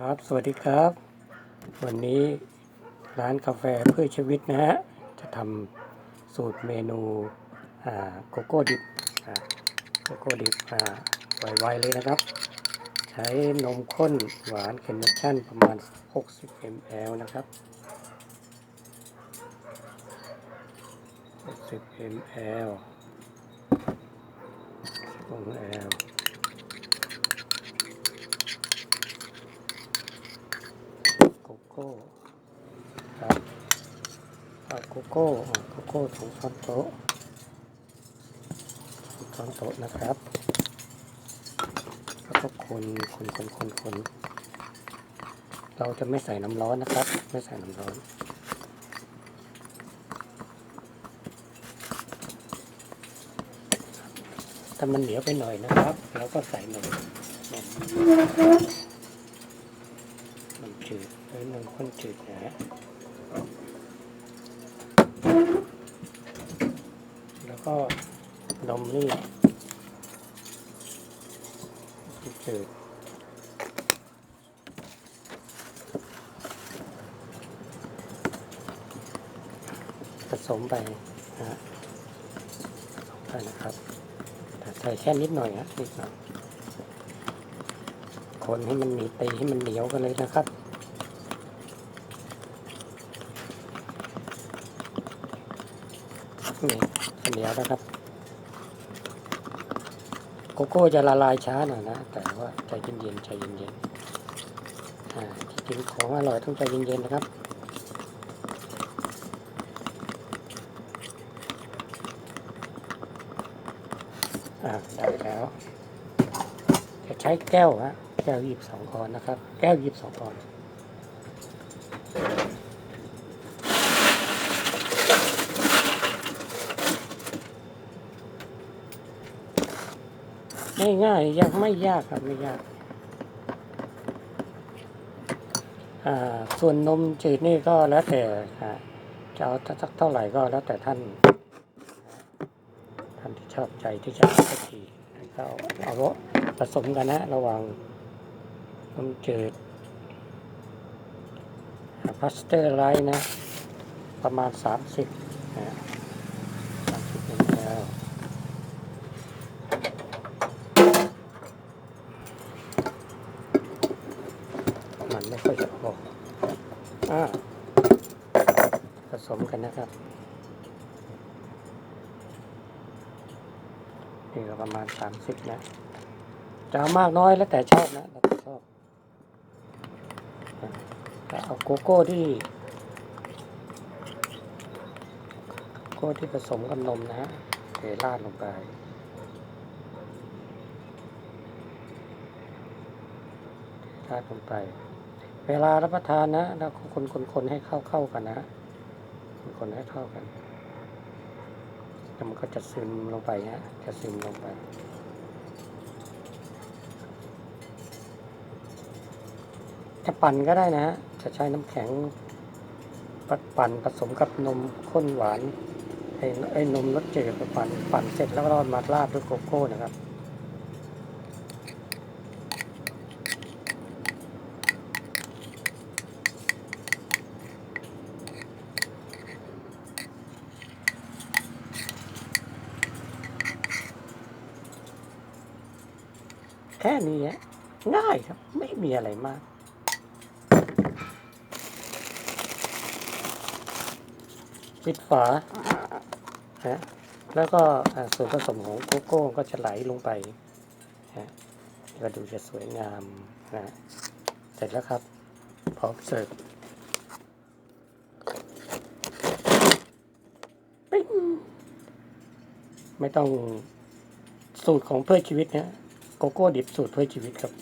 ครับสวัสดีครับ วันนี้ร้านกาแฟเพื่อชีวิตนะฮะจะทำสูตรเมนูอ่าโกโก้ดิบโกโก้ดิบอ่าไวๆเลยนะครับ ใช้นมข้นหวานเคนเนชั่นประมาณ 60 ml นะครับ 60 ml 60 ml โกโก้ครับโกโก้โกโก้สองช้อนโต๊ะสองช้อนโต๊ะนะครับแล้วก็คนคนคนคนคนเราจะไม่ใส่น้ำร้อนนะครับ ไม่ใส่น้ำร้อนถ้ามันเหนียวไปหน่อยนะครับเราก็ใส่นมนมนมจืด หรือนมข้นจืดนะฮะแล้วก็นมนี่จืดผสมไปนะฮะผสมไปนะครับใส่แค่นิดหน่อยนะนิดหน่อยคนให้มันหนีตีให้มันเหนียวกันเลยนะครับ นี่เหนียวนะครับ โกโก้จะละลายช้าหน่อยนะ แต่ว่าใจเย็นๆใจเย็นๆอ่าที่จริงของอร่อยต้องใจเย็นๆนะครับอ่าได้แล้ว จะใช้แก้วฮะแก้วยีบสองออนนะครับ แก้วยีบสองออน ง่ายๆยากไม่ยากครับไม่ยากอ่าส่วนนมจืดนี่ก็แล้วแต่จะเอาสักเท่าไหร่ก็แล้วแต่ท่าน ท่านที่ชอบใจที่จะเอาสักทีก็เอาเอาผสมกันนะ ระหว่างนมจืดพาสเตอร์ไลท์นะ ประมาณ 30นะ30มลมัน ไม่ค่อยจะออกอ่าผสมกันนะครับ นี่ก็ประมาณสามสิบนะจะามากน้อยแล้วแต่ชอบนะแล้วแต่ชอบอะเอาโกโก้ที่โกโก้ที่ผสมกับนมนะฮะเทราดลงไปราดลงไป เวลารับประทานนะแล้วคนคนคนให้เข้าเข้ากันนะคนคนให้เข้ากันแล้วมันก็จะซึมลงไปฮะจะซึมลงไปจะปั่นก็ได้นะฮะ จะใช้น้ำแข็งปัปั่นผสมกับนมข้นหวานไอ้ไอ้นมรสจืดปปั่นปั่นเสร็จแล้วก็มาราดด้วยโกโก้นะครับ ค่นี้ง่ายครับ ไม่มีอะไรมาก ปิดฝาฮะแล้วก็ส่วนผสมของโกโก้ก็จะไหลลงไปฮะก็ดูจะสวยงามนะเสร็จแล้วครับ พร้อมเสิร์ฟปิ๊งไม่ต้องสูตรของเพื่อชีวิตเนะ โกโก้ดิบสูตรถ้วยชีวิตครับ